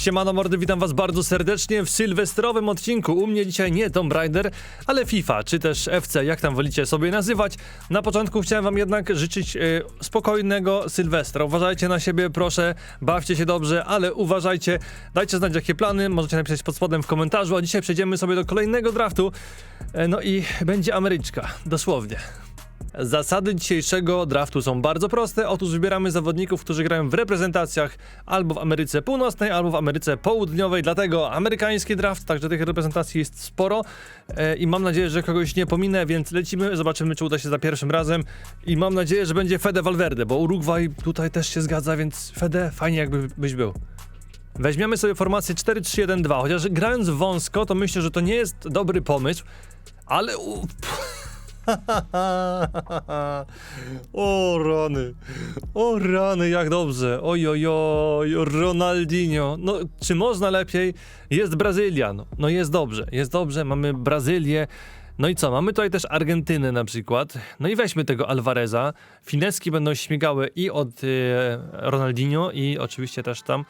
Siemano mordy, witam was bardzo serdecznie w sylwestrowym odcinku. U mnie dzisiaj nie Tomb Raider, ale FIFA, czy też FC, jak tam wolicie sobie nazywać. Na początku chciałem wam jednak życzyć e, spokojnego Sylwestra. Uważajcie na siebie, proszę, bawcie się dobrze, ale uważajcie, dajcie znać jakie plany, możecie napisać pod spodem w komentarzu, a dzisiaj przejdziemy sobie do kolejnego draftu. E, no i będzie Ameryczka, dosłownie. Zasady dzisiejszego draftu są bardzo proste. Otóż wybieramy zawodników, którzy grają w reprezentacjach albo w Ameryce Północnej, albo w Ameryce Południowej. Dlatego amerykański draft, także tych reprezentacji jest sporo e, i mam nadzieję, że kogoś nie pominę, więc lecimy, zobaczymy, czy uda się za pierwszym razem. I mam nadzieję, że będzie Fede Valverde, bo Urugwaj tutaj też się zgadza, więc Fede, fajnie jakby byś był. Weźmiemy sobie formację 4-3-1-2, chociaż grając wąsko, to myślę, że to nie jest dobry pomysł, ale... u- o rany, o rany, jak dobrze, oj, oj, oj, Ronaldinho, no czy można lepiej? Jest Brazylia, no, no jest dobrze, jest dobrze, mamy Brazylię, no i co, mamy tutaj też Argentynę na przykład, no i weźmy tego Alvareza, fineski będą śmigały i od e, Ronaldinho i oczywiście też tam,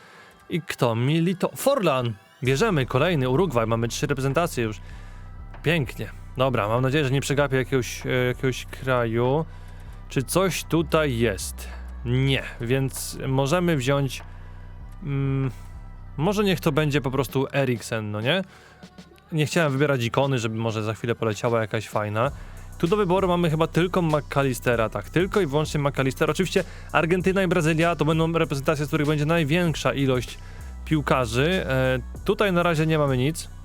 i kto? Milito, Forlan, bierzemy kolejny Urugwaj, mamy trzy reprezentacje już, pięknie. Dobra, mam nadzieję, że nie przegapię jakiegoś, e, jakiegoś kraju. Czy coś tutaj jest? Nie, więc możemy wziąć. Mm, może niech to będzie po prostu Eriksen, no nie? Nie chciałem wybierać ikony, żeby może za chwilę poleciała jakaś fajna. Tu do wyboru mamy chyba tylko McAllistera, tak, tylko i wyłącznie McAllister. Oczywiście Argentyna i Brazylia to będą reprezentacje, z których będzie największa ilość piłkarzy. E, tutaj na razie nie mamy nic.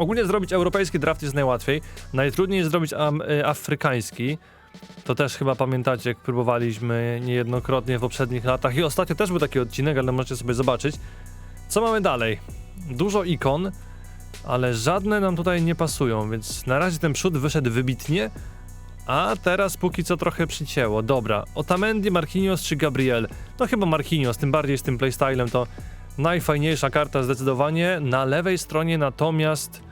Ogólnie zrobić europejski draft jest najłatwiej. Najtrudniej jest zrobić am, y, afrykański. To też chyba pamiętacie, jak próbowaliśmy niejednokrotnie w poprzednich latach. I ostatnio też był taki odcinek, ale możecie sobie zobaczyć. Co mamy dalej? Dużo ikon, ale żadne nam tutaj nie pasują, więc na razie ten przód wyszedł wybitnie. A teraz póki co trochę przycięło. Dobra, Otamendi, Marquinhos czy Gabriel? No chyba Marquinhos, tym bardziej z tym playstylem to najfajniejsza karta zdecydowanie. Na lewej stronie natomiast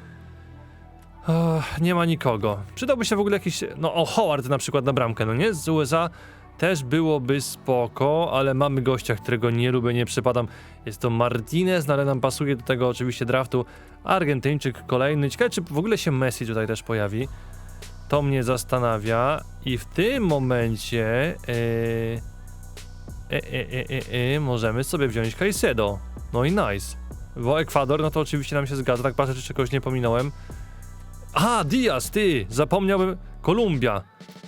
nie ma nikogo. Przydałby się w ogóle jakiś, no o Howard na przykład na bramkę, no nie? Z USA też byłoby spoko, ale mamy gościa, którego nie lubię, nie przypadam. Jest to Martinez, no ale nam pasuje do tego oczywiście draftu Argentyńczyk kolejny. Ciekawe, czy w ogóle się Messi tutaj też pojawi. To mnie zastanawia i w tym momencie yy, e, e, możemy sobie wziąć Caicedo. No i nice. Bo Ekwador, no to oczywiście nam się zgadza, tak patrzę, czy czegoś nie pominąłem. A, Diaz, ty! Zapomniałem. Kolumbia.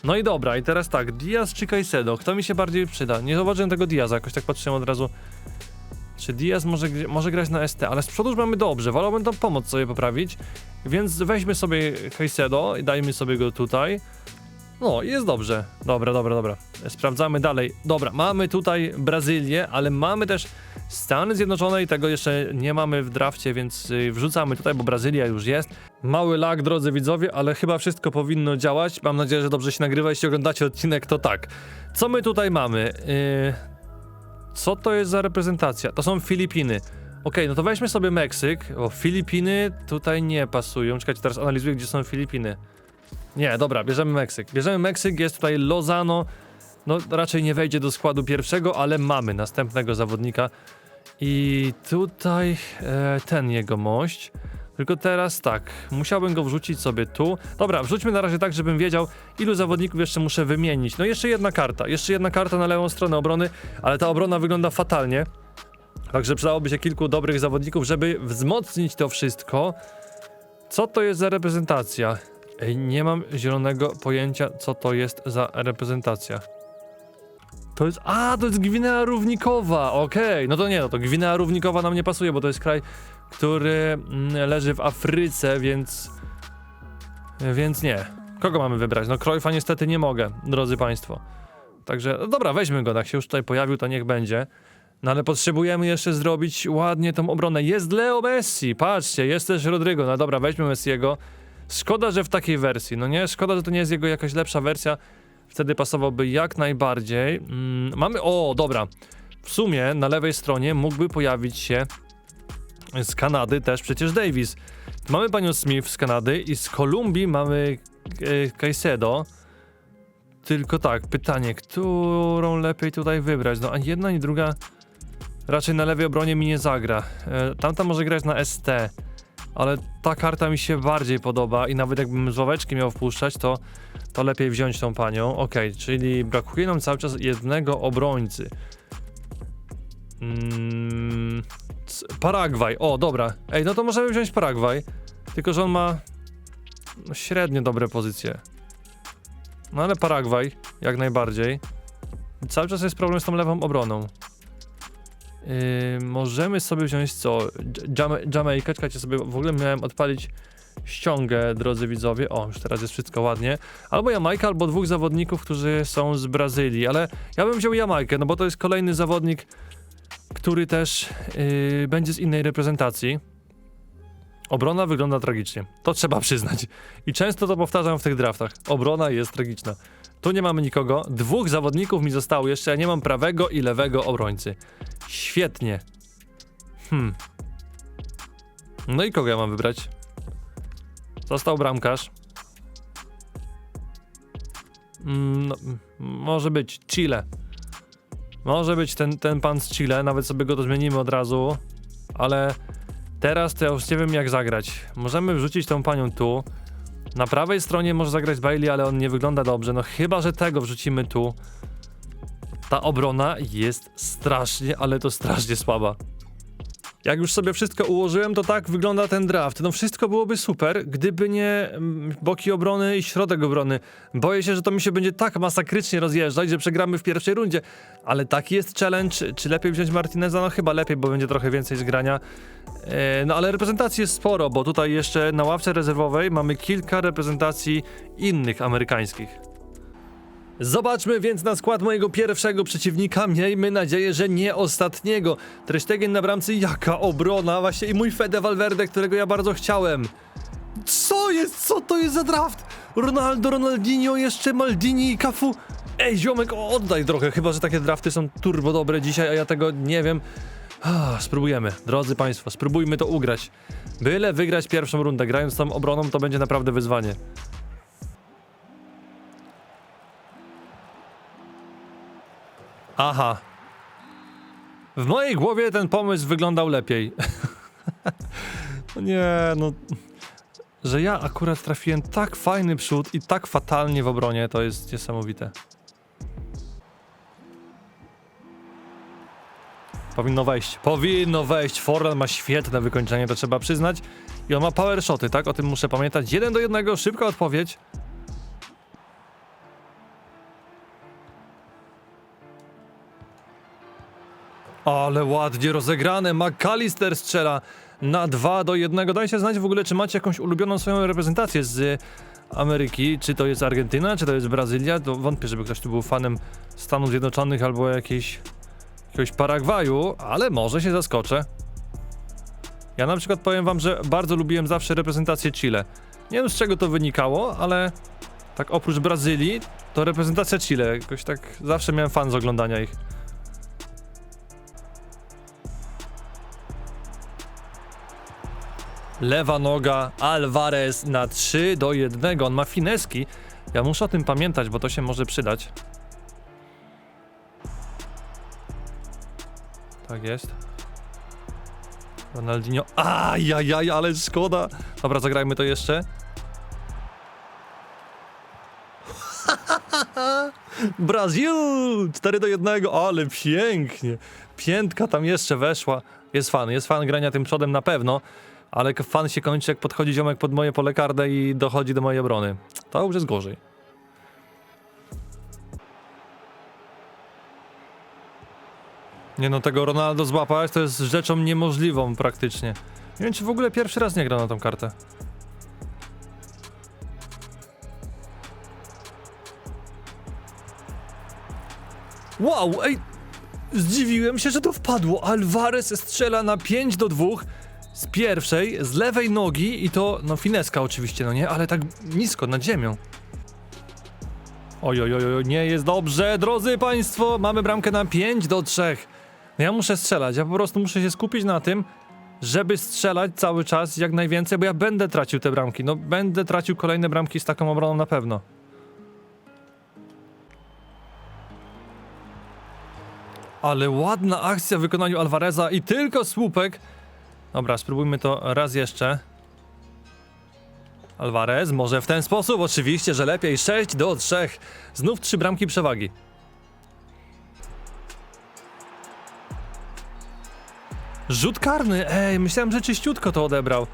No i dobra, i teraz tak, Diaz czy Caicedo? Kto mi się bardziej przyda? Nie zauważyłem tego Diaza, jakoś tak patrzyłem od razu. Czy Diaz może, może grać na ST, ale z przodu już mamy dobrze, wolałbym tą pomoc sobie poprawić. Więc weźmy sobie Caicedo i dajmy sobie go tutaj. No, jest dobrze. Dobra, dobra, dobra. Sprawdzamy dalej. Dobra, mamy tutaj Brazylię, ale mamy też Stany Zjednoczone i tego jeszcze nie mamy w drafcie, więc y, wrzucamy tutaj, bo Brazylia już jest. Mały lag, drodzy widzowie, ale chyba wszystko powinno działać. Mam nadzieję, że dobrze się nagrywa. Jeśli oglądacie odcinek, to tak. Co my tutaj mamy? Yy... Co to jest za reprezentacja? To są Filipiny. Okej, no to weźmy sobie Meksyk. O, Filipiny tutaj nie pasują. Czekajcie, teraz analizuję, gdzie są Filipiny. Nie, dobra, bierzemy Meksyk. Bierzemy Meksyk, jest tutaj Lozano. No, raczej nie wejdzie do składu pierwszego, ale mamy następnego zawodnika. I tutaj e, ten jego mość. Tylko teraz tak, musiałbym go wrzucić sobie tu. Dobra, wrzućmy na razie tak, żebym wiedział, ilu zawodników jeszcze muszę wymienić. No jeszcze jedna karta, jeszcze jedna karta na lewą stronę obrony, ale ta obrona wygląda fatalnie. Także przydałoby się kilku dobrych zawodników, żeby wzmocnić to wszystko. Co to jest za reprezentacja? Ej, nie mam zielonego pojęcia, co to jest za reprezentacja. To jest. A, to jest Gwinea Równikowa! Okej, no to nie, no to Gwinea Równikowa nam nie pasuje, bo to jest kraj, który mm, leży w Afryce, więc. Więc nie. Kogo mamy wybrać? No, Krojfa niestety nie mogę, drodzy Państwo. Także, no dobra, weźmy go, jak się już tutaj pojawił, to niech będzie. No ale potrzebujemy jeszcze zrobić ładnie tą obronę. Jest Leo Messi, patrzcie, jest też Rodrygo. No dobra, weźmy Messiego. Szkoda, że w takiej wersji, no nie? Szkoda, że to nie jest jego jakaś lepsza wersja. Wtedy pasowałby jak najbardziej. Mm, mamy, o, dobra. W sumie na lewej stronie mógłby pojawić się z Kanady też przecież Davis. Mamy panią Smith z Kanady i z Kolumbii mamy e, Caicedo. Tylko tak, pytanie, którą lepiej tutaj wybrać? No, ani jedna, ani druga raczej na lewej obronie mi nie zagra. E, tamta może grać na ST, ale ta karta mi się bardziej podoba i nawet jakbym z ławeczki miał wpuszczać, to, to lepiej wziąć tą panią. Okej, czyli brakuje nam cały czas jednego obrońcy. Mm, Paragwaj, o dobra. Ej, no to możemy wziąć Paragwaj, tylko że on ma no, średnio dobre pozycje. No ale Paragwaj, jak najbardziej. Cały czas jest problem z tą lewą obroną. Yy, możemy sobie wziąć co? Jamaikę, czekajcie sobie, w ogóle miałem odpalić ściągę, drodzy widzowie. O, już teraz jest wszystko ładnie. Albo Jamajka, albo dwóch zawodników, którzy są z Brazylii, ale ja bym wziął Jamajkę, no bo to jest kolejny zawodnik, który też yy, będzie z innej reprezentacji. Obrona wygląda tragicznie. To trzeba przyznać. I często to powtarzam w tych draftach. Obrona jest tragiczna. Tu nie mamy nikogo. Dwóch zawodników mi zostało jeszcze. Ja nie mam prawego i lewego obrońcy. Świetnie. Hmm. No i kogo ja mam wybrać? Został bramkarz. Mm, no, może być Chile. Może być ten, ten pan z Chile, nawet sobie go to zmienimy od razu. Ale teraz to ja już nie wiem jak zagrać. Możemy wrzucić tą panią tu. Na prawej stronie może zagrać Bailey, ale on nie wygląda dobrze. No chyba, że tego wrzucimy tu. Ta obrona jest strasznie, ale to strasznie słaba. Jak już sobie wszystko ułożyłem, to tak wygląda ten draft. No wszystko byłoby super, gdyby nie mm, boki obrony i środek obrony. Boję się, że to mi się będzie tak masakrycznie rozjeżdżać, że przegramy w pierwszej rundzie. Ale taki jest challenge. Czy lepiej wziąć Martineza? No chyba lepiej, bo będzie trochę więcej zgrania. E, no ale reprezentacji jest sporo, bo tutaj jeszcze na ławce rezerwowej mamy kilka reprezentacji innych amerykańskich. Zobaczmy więc na skład mojego pierwszego przeciwnika. Miejmy nadzieję, że nie ostatniego. Ter Stegen na bramce, jaka obrona, właśnie i mój Fede Valverde, którego ja bardzo chciałem. Co jest? Co to jest za draft? Ronaldo, Ronaldinho, jeszcze Maldini i Cafu. Ej, ziomek, oddaj trochę, chyba, że takie drafty są turbo dobre dzisiaj, a ja tego nie wiem. Ah, spróbujemy, drodzy Państwo, spróbujmy to ugrać. Byle wygrać pierwszą rundę, grając tą obroną, to będzie naprawdę wyzwanie. Aha. W mojej głowie ten pomysł wyglądał lepiej. no nie, no. Że ja akurat trafiłem tak fajny przód i tak fatalnie w obronie, to jest niesamowite. Powinno wejść. Powinno wejść. Forlan ma świetne wykończenie, to trzeba przyznać. I on ma power shoty, tak? O tym muszę pamiętać. Jeden do jednego, szybka odpowiedź. Ale ładnie rozegrane. McAllister strzela na 2 do 1. Dajcie znać w ogóle, czy macie jakąś ulubioną swoją reprezentację z Ameryki. Czy to jest Argentyna, czy to jest Brazylia. To wątpię, żeby ktoś tu był fanem Stanów Zjednoczonych albo jakiejś, jakiegoś Paragwaju, ale może się zaskoczę. Ja na przykład powiem wam, że bardzo lubiłem zawsze reprezentację Chile. Nie wiem z czego to wynikało, ale tak oprócz Brazylii, to reprezentacja Chile. Jakoś tak zawsze miałem fan z oglądania ich. Lewa noga Alvarez na 3 do 1. On ma fineski. Ja muszę o tym pamiętać, bo to się może przydać. Tak jest. Ronaldinho. Ajajaj, ale szkoda. Dobra, zagrajmy to jeszcze. Brazil! 4 do 1, ale pięknie. Piętka tam jeszcze weszła. Jest fan, jest fan grania tym przodem na pewno. Ale fan się kończy, jak podchodzi ziomek pod moje pole karne i dochodzi do mojej obrony. To już jest gorzej. Nie no, tego Ronaldo złapać to jest rzeczą niemożliwą praktycznie. Nie wiem, czy w ogóle pierwszy raz nie gra na tą kartę. Wow, ej! Zdziwiłem się, że to wpadło. Alvarez strzela na 5 do 2 z pierwszej, z lewej nogi i to, no fineska oczywiście, no nie, ale tak nisko, nad ziemią. Oj, oj, oj, oj, nie jest dobrze, drodzy państwo, mamy bramkę na 5 do 3. No ja muszę strzelać, ja po prostu muszę się skupić na tym, żeby strzelać cały czas jak najwięcej, bo ja będę tracił te bramki, no będę tracił kolejne bramki z taką obroną na pewno. Ale ładna akcja w wykonaniu Alvareza i tylko słupek. Dobra, spróbujmy to raz jeszcze. Alvarez może w ten sposób, oczywiście, że lepiej 6 do 3. Znów trzy bramki przewagi. Rzut karny, ej, myślałem, że czyściutko to odebrał.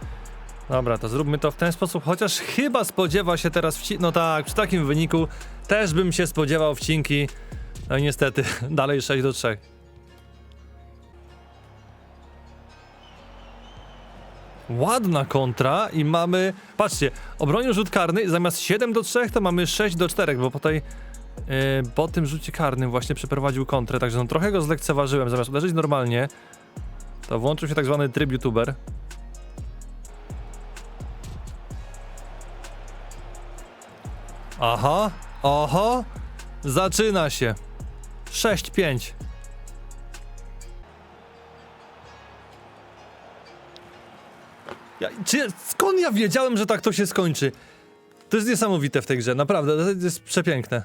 Dobra, to zróbmy to w ten sposób, chociaż chyba spodziewa się teraz wci... No tak, przy takim wyniku też bym się spodziewał wcinki. No i niestety, dalej 6 do 3. Ładna kontra i mamy, patrzcie, obronił rzut karny zamiast 7 do 3 to mamy 6 do 4, bo po tej, yy, po tym rzucie karnym właśnie przeprowadził kontrę, także no trochę go zlekceważyłem, zamiast uderzyć normalnie, to włączył się tak zwany tryb youtuber. Aha, oho, zaczyna się. 6-5. Ja, czy, skąd ja wiedziałem, że tak to się skończy? To jest niesamowite w tej grze, naprawdę, to jest przepiękne.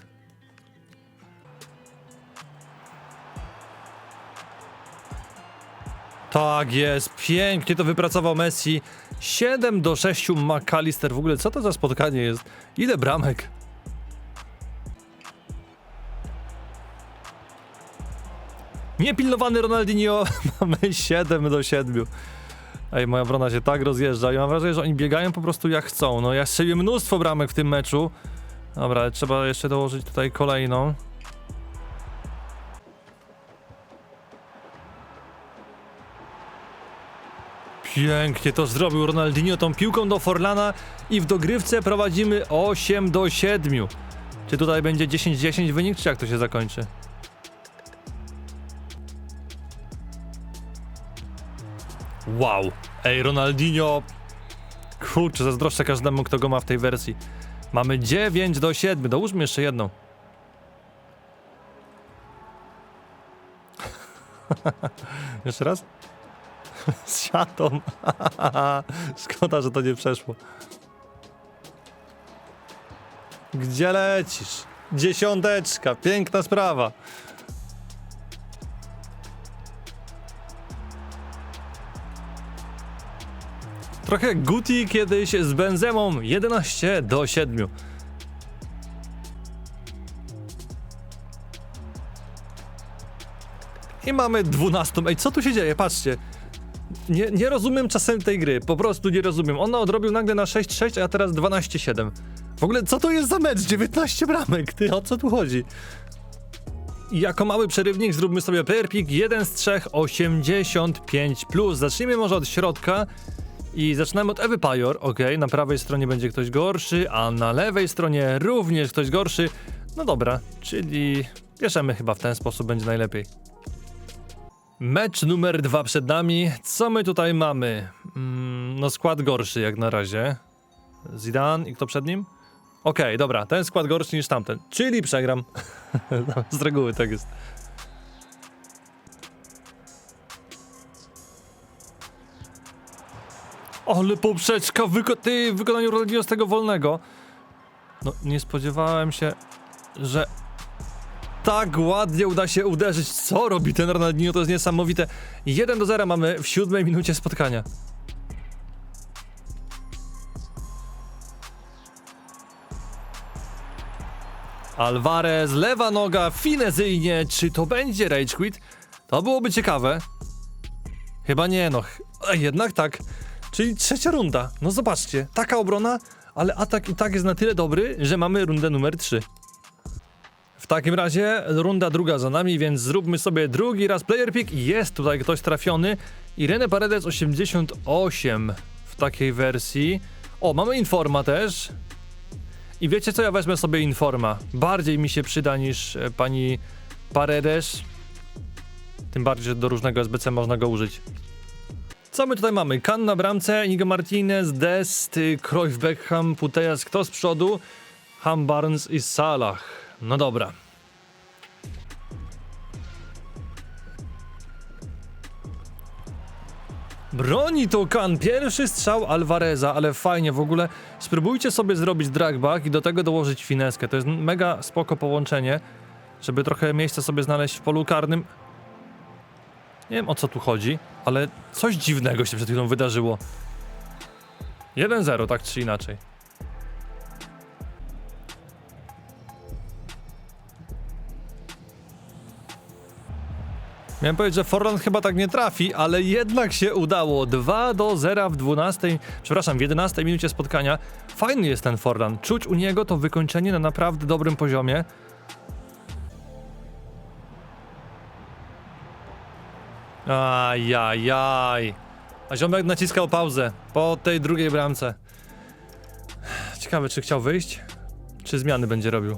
Tak jest, pięknie to wypracował Messi. 7 do 6 McAllister. W ogóle co to za spotkanie jest? Ile bramek? Niepilnowany Ronaldinho. Mamy 7 do 7. Ej, moja obrona się tak rozjeżdża i mam wrażenie, że oni biegają po prostu jak chcą. No ja strzeliłem mnóstwo bramek w tym meczu. Dobra, trzeba jeszcze dołożyć tutaj kolejną. Pięknie to zrobił Ronaldinho tą piłką do Forlana i w dogrywce prowadzimy 8 do 7. Czy tutaj będzie 10-10 wynik, czy jak to się zakończy? Wow. Ej, Ronaldinho. Kurczę, zazdroszczę każdemu, kto go ma w tej wersji. Mamy 9 do 7. Dołóżmy jeszcze jedną. jeszcze raz? Z siatą. Szkoda, że to nie przeszło. Gdzie lecisz? Dziesiąteczka, piękna sprawa. Trochę Guti kiedyś z Benzemą 11 do 7. I mamy 12. Ej, co tu się dzieje? Patrzcie. Nie, nie rozumiem czasem tej gry, po prostu nie rozumiem. Ona odrobił nagle na 6-6, a ja teraz 12-7. W ogóle co to jest za mecz? 19 bramek, ty, o co tu chodzi? Jako mały przerywnik zróbmy sobie player pick 1 z 3, 85 plus. Zacznijmy może od środka i zaczynamy od Ewy Pajor, ok, na prawej stronie będzie ktoś gorszy, a na lewej stronie również ktoś gorszy. No dobra, czyli bierzemy chyba w ten sposób, będzie najlepiej. Mecz numer dwa przed nami. Co my tutaj mamy? Mm, no skład gorszy jak na razie. Zidane i kto przed nim? Okej, dobra, ten skład gorszy niż tamten, czyli przegram. Z reguły tak jest. Ale poprzeczka wyko ty, w wykonaniu Ronaldinho z tego wolnego. No, nie spodziewałem się, że tak ładnie uda się uderzyć. Co robi ten Ronaldinho? To jest niesamowite. 1 do 0 mamy w siódmej minucie spotkania. Alvarez, lewa noga, finezyjnie. Czy to będzie rage quit? To byłoby ciekawe. Chyba nie, no. jednak tak. Czyli trzecia runda. No zobaczcie, taka obrona, ale atak i tak jest na tyle dobry, że mamy rundę numer 3. W takim razie runda druga za nami, więc zróbmy sobie drugi raz player pick. Jest tutaj ktoś trafiony. Irene Paredes 88 w takiej wersji. O, mamy Informa też. I wiecie co, ja wezmę sobie Informa. Bardziej mi się przyda niż e, pani Paredes. Tym bardziej, że do różnego SBC można go użyć. Co my tutaj mamy? Kan na bramce, Inigo Martinez, Dest, Cruyff, Beckham, Putejas, kto z przodu? Ham, Barnes i Salah. No dobra. Broni to Kan, pierwszy strzał Alvareza, ale fajnie w ogóle. Spróbujcie sobie zrobić dragback i do tego dołożyć fineskę. To jest mega spoko połączenie, żeby trochę miejsca sobie znaleźć w polu karnym. Nie wiem o co tu chodzi, ale coś dziwnego się przed chwilą wydarzyło. 1-0, tak czy inaczej. Miałem powiedzieć, że Forland chyba tak nie trafi, ale jednak się udało. 2 do 0 w 12, przepraszam, w 11 minucie spotkania. Fajny jest ten Forland. Czuć u niego to wykończenie na naprawdę dobrym poziomie. Ajajaj. A ziomek naciskał pauzę po tej drugiej bramce. Ciekawe, czy chciał wyjść? Czy zmiany będzie robił?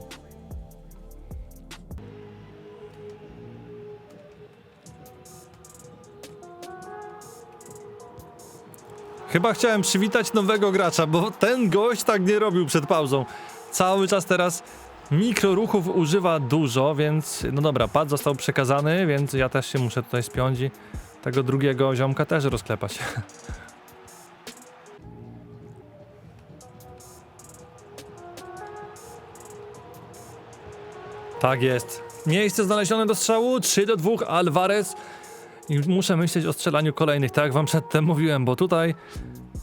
Chyba chciałem przywitać nowego gracza, bo ten gość tak nie robił przed pauzą. Cały czas teraz mikroruchów używa dużo, więc no dobra, pad został przekazany, więc ja też się muszę tutaj spiąć i tego drugiego ziomka też rozklepać. Tak jest. Miejsce znalezione do strzału 3 do 2 Alvarez. I muszę myśleć o strzelaniu kolejnych, tak jak wam przedtem mówiłem, bo tutaj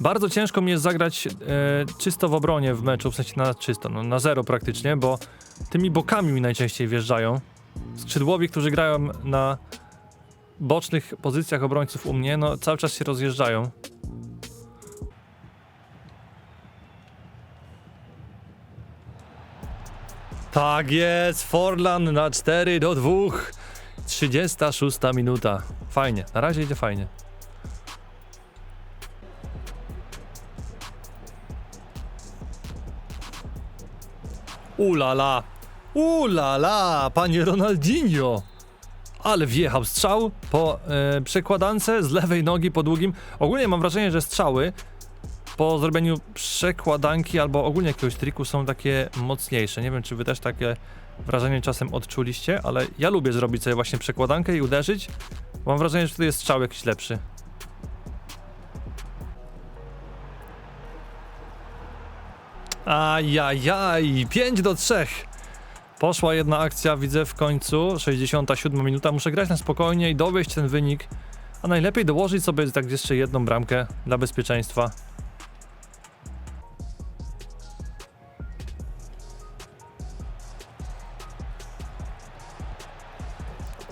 bardzo ciężko mi jest zagrać e, czysto w obronie w meczu, w sensie na czysto, no, na zero praktycznie, bo tymi bokami mi najczęściej wjeżdżają. Skrzydłowi, którzy grają na bocznych pozycjach obrońców u mnie, no cały czas się rozjeżdżają. Tak jest, Forlan na 4 do 2. 36 minuta. Fajnie, na razie idzie fajnie. Ulala! Ulala! Panie Ronaldinho! Ale wjechał strzał po e, przekładance z lewej nogi po długim. Ogólnie mam wrażenie, że strzały po zrobieniu przekładanki albo ogólnie jakiegoś triku są takie mocniejsze. Nie wiem, czy wy też takie wrażenie czasem odczuliście, ale ja lubię zrobić sobie właśnie przekładankę i uderzyć. Mam wrażenie, że to jest strzał jakiś lepszy. Ajajaj, 5 do 3. Poszła jedna akcja, widzę w końcu, 67 minuta. Muszę grać na spokojnie i dowieść ten wynik. A najlepiej dołożyć sobie tak jeszcze jedną bramkę dla bezpieczeństwa.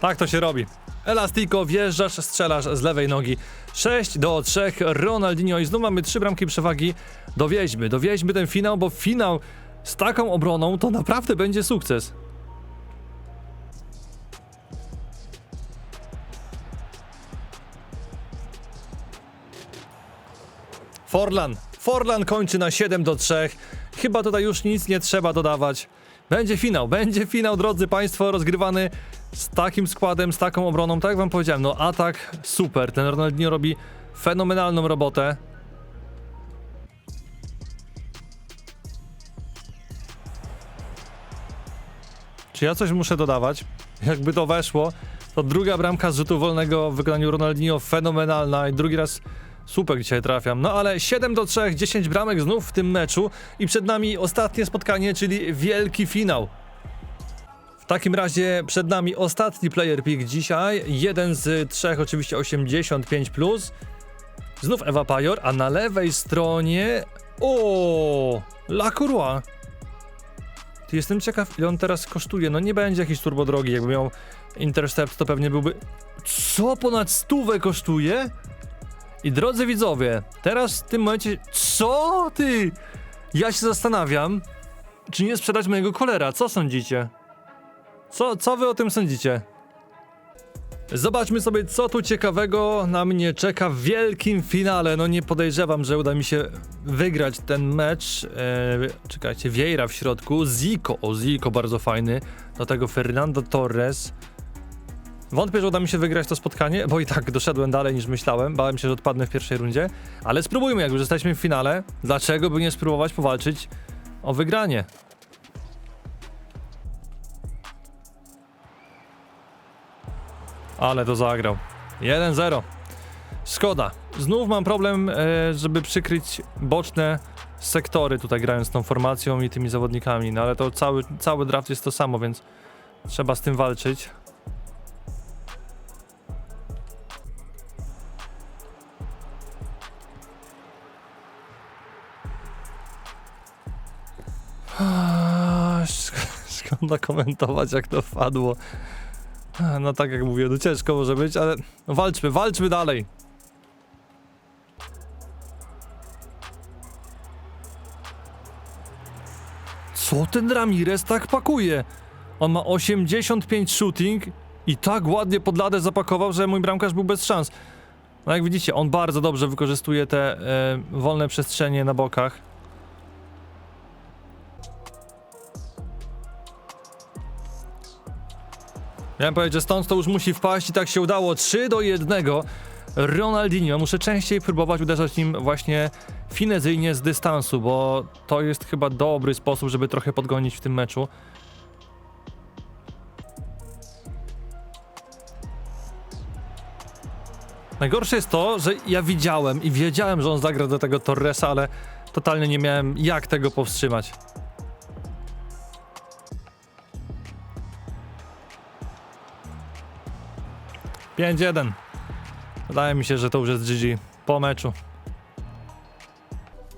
Tak to się robi. Elastiko, wjeżdżasz, strzelasz z lewej nogi. 6 do 3, Ronaldinho i znów mamy trzy bramki przewagi. Dowieźmy, dowieźmy ten finał, bo finał z taką obroną to naprawdę będzie sukces. Forlan. Forlan kończy na 7 do 3. Chyba tutaj już nic nie trzeba dodawać. Będzie finał, będzie finał, drodzy Państwo, rozgrywany z takim składem, z taką obroną. Tak jak Wam powiedziałem, no atak super. Ten Ronaldinho robi fenomenalną robotę. Czy ja coś muszę dodawać? Jakby to weszło, to druga bramka z rzutu wolnego w wykonaniu Ronaldinho fenomenalna i drugi raz super dzisiaj trafiam. No ale 7 do 3, 10 bramek znów w tym meczu i przed nami ostatnie spotkanie, czyli wielki finał. Takim razie przed nami ostatni player pick dzisiaj, jeden z trzech oczywiście 85+. Plus. Znów Ewa Pajor, a na lewej stronie... O, Lacroix. Ty jestem ciekaw, ile on teraz kosztuje. No nie będzie jakiś turbo drogi, jakby miał Intercept, to pewnie byłby... Co? Ponad stówę kosztuje? I drodzy widzowie, teraz w tym momencie... Co ty? Ja się zastanawiam, czy nie sprzedać mojego kolera. Co sądzicie? Co, co wy o tym sądzicie? Zobaczmy sobie, co tu ciekawego na mnie czeka w wielkim finale. No nie podejrzewam, że uda mi się wygrać ten mecz. Eee, czekajcie, Vieira w środku, Zico, o Zico bardzo fajny, do tego Fernando Torres. Wątpię, że uda mi się wygrać to spotkanie, bo i tak doszedłem dalej niż myślałem. Bałem się, że odpadnę w pierwszej rundzie, ale spróbujmy, jak już jesteśmy w finale. Dlaczego by nie spróbować powalczyć o wygranie? Ale to zagrał. 1-0. Szkoda. Znów mam problem, e, żeby przykryć boczne sektory tutaj grając tą formacją i tymi zawodnikami, no ale to cały, cały draft jest to samo, więc trzeba z tym walczyć. Szkoda komentować jak to wpadło. No tak jak mówię, no ciężko może być, ale no walczmy, walczmy dalej. Co ten Ramirez tak pakuje? On ma 85 shooting i tak ładnie pod ladę zapakował, że mój bramkarz był bez szans. No jak widzicie, on bardzo dobrze wykorzystuje te e, wolne przestrzenie na bokach. Miałem powiedzieć, że stąd to już musi wpaść i tak się udało. 3 do 1. Ronaldinho. Muszę częściej próbować uderzać nim właśnie finezyjnie z dystansu, bo to jest chyba dobry sposób, żeby trochę podgonić w tym meczu. Najgorsze jest to, że ja widziałem i wiedziałem, że on zagra do tego Torresa, ale totalnie nie miałem jak tego powstrzymać. Pięć jeden. Wydaje mi się, że to już jest GG po meczu.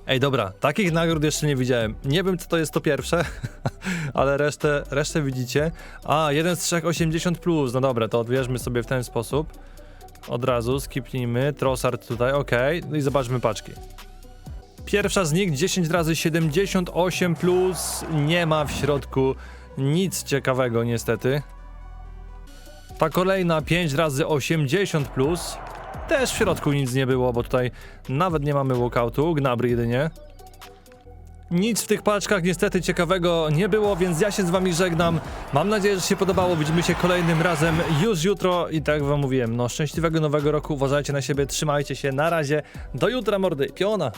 Ej, dobra, takich nagród jeszcze nie widziałem. Nie wiem, co to jest to pierwsze, ale resztę, resztę widzicie. A, jeden z trzech 80+, plus. no dobra, to odbierzmy sobie w ten sposób. Od razu skipnijmy, Trossard tutaj, ok, no i zobaczmy paczki. Pierwsza z nich 10 razy 78 plus, nie ma w środku nic ciekawego niestety. Ta kolejna 5 razy 80 plus, też w środku nic nie było, bo tutaj nawet nie mamy walkoutu, Gnabry jedynie. Nic w tych paczkach niestety ciekawego nie było, więc ja się z wami żegnam. Mam nadzieję, że się podobało. Widzimy się kolejnym razem już jutro i tak jak wam mówiłem, no szczęśliwego nowego roku, uważajcie na siebie, trzymajcie się, na razie, do jutra mordy, piona!